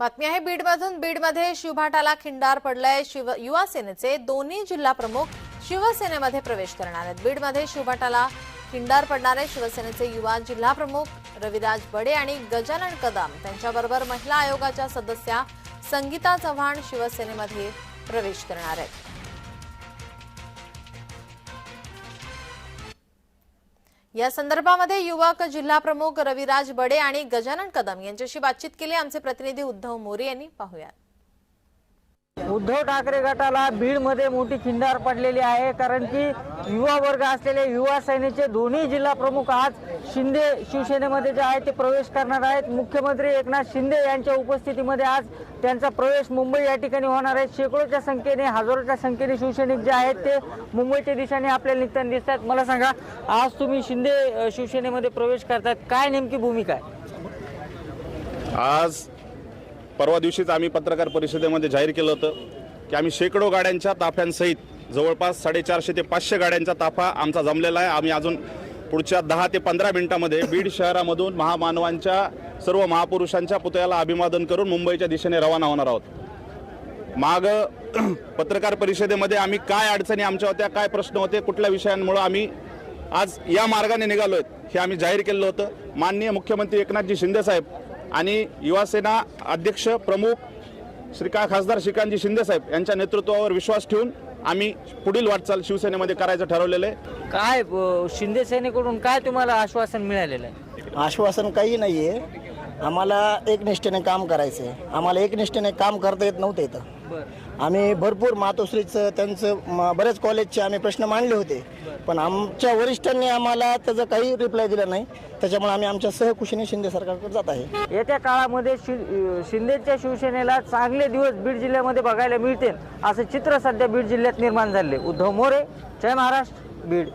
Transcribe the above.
बातमी आहे बीडमधून बीडमध्ये शिवभाटाला खिंडार पडलाय. शिव युवा सेनेचे दोन्ही जिल्हा प्रमुख शिवसेनेमध्ये प्रवेश करणार आहेत. बीडमध्ये शिवभाटाला खिंडार पडणारे शिवसेनेचे युवा जिल्हा प्रमुख रविराज बडे आणि गजानन कदम. त्यांच्याबरोबर महिला आयोगाच्या सदस्या संगीता चव्हाण शिवसेनेमध्ये प्रवेश करणार आहेत. या संदर्भामध्ये युवक जिल्हा प्रमुख रविराज बडे आणि गजानन कदम यांच्याशी बातचीत केली. आमचे प्रतिनिधी उद्धव मोरे यांनी पाहुयात. उद्धव ठाकरे गटाला बीडमध्ये मोठी खिंडार पडलेली आहे कारण की युवा वर्ग असलेले युवा सेनेचे दोन्ही जिल्हा प्रमुख आज शिंदे शिवसेनेमध्ये जे आहे ते प्रवेश करणार आहेत. मुख्यमंत्री एकनाथ शिंदे यांच्या उपस्थितीमध्ये आज त्यांचा प्रवेश मुंबई या ठिकाणी होणार आहे. शेकडोच्या संख्येने हजारोच्या संख्येने शिवसैनिक जे आहेत ते मुंबईच्या दिशेने आपल्याला निघताना दिसत आहेत मला सांगा आज तुम्ही शिंदे शिवसेनेमध्ये प्रवेश करतात काय नेमकी भूमिका आहे? आज परवा दिवशीच आम्ही पत्रकार परिषदेमध्ये जाहीर केलं होतं की आम्ही शेकडो गाड्यांच्या ताफ्यांसहित जवळपास साडेचारशे ते पाचशे गाड्यांचा ताफा आमचा जमलेला आहे. आम्ही अजून पुढच्या दहा ते पंधरा मिनिटामध्ये बीड शहरामधून महामानवांच्या सर्व महापुरुषांच्या पुतळ्याला अभिवादन करून मुंबईच्या दिशेने रवाना होणार आहोत. माग पत्रकार परिषदेमध्ये आम्ही काय अडचणी आमच्या होत्या काय प्रश्न होते कुठल्या विषयांमुळे आम्ही आज या मार्गाने निघालो आहेत हे आम्ही जाहीर केलं होतं. माननीय मुख्यमंत्री एकनाथजी शिंदेसाहेब आणि युवासेना अध्यक्ष प्रमुख श्रीका खासदार श्रीकांतजी शिंदेसाहेब यांच्या नेतृत्वावर विश्वास ठेवून आम्ही पुढील वाटचाल शिवसेनेमध्ये करायचं ठरवलेलं आहे. काय शिंदे सेनेकडून काय तुम्हाला आश्वासन मिळालेलं आहे? आश्वासन काही नाही आहे आम्हाला एकनिष्ठेने काम करायचं आहे आम्हाला एकनिष्ठेने काम करता येत नव्हतं इथं. आम्ही भरपूर मातोश्रीचं त्यांचं म- बरेच कॉलेजचे आम्ही प्रश्न मांडले होते. पण आमच्या वरिष्ठांनी आम्हाला त्याचं काही रिप्लाय दिला नाही. त्याच्यामुळे आम्ही आमच्या सहकुशीने शिंदे सरकारकडे जात आहे. येत्या काळामध्ये शि अ, शिंदेच्या शिवसेनेला चांगले दिवस बीड जिल्ह्यामध्ये बघायला मिळतील असं चित्र सध्या बीड जिल्ह्यात निर्माण झाले उद्धव मोरे जय महाराष्ट्र बीड.